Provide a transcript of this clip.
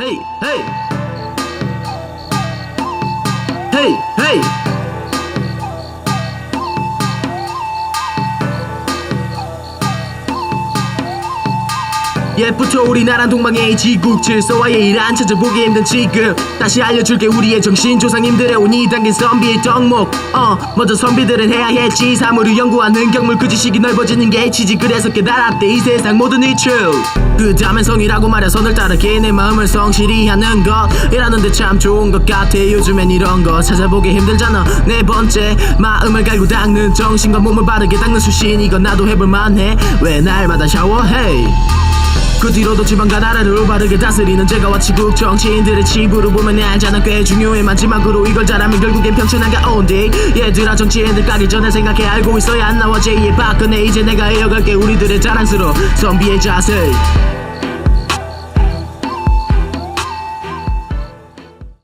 Hey, hey. Hey, hey. 옛부터 우리나라 동방의 지국 질서와의 일안 찾아보기 힘든 지금. 다시 알려줄게 우리의 정신 조상님들의 운이 담긴 선비의 덕목. 어 먼저 선비들은 해야 했지 사물을 연구하는 경물 그 지식이 넓어지는 게 치지. 그래서 깨달았대 이 세상 모든 이츠 그 다음엔 성이라고 말해 선을 따르게 내 마음을 성실히 하는 것. 이라는데 참 좋은 것 같아 요즘엔 이런 거 찾아보기 힘들잖아. 네 번째 마음을 갈고 닦는 정신과 몸을 바르게 닦는 수신 이건 나도 해볼만해. 왜 날마다 샤워해 그 뒤로도 지방과 나라를 올바르게 다스리는 제가 와 치국 정치인들의 치부를 보면 내 알자는 꽤 중요해. 마지막으로 이걸 잘하면 결국엔 평천한가 온디 얘들아 정치인들 까기 전에 생각해 알고 있어야 안 나와. 제2의 박근혜 이제 내가 이어갈게. 우리들의 자랑스러운 선비의 자세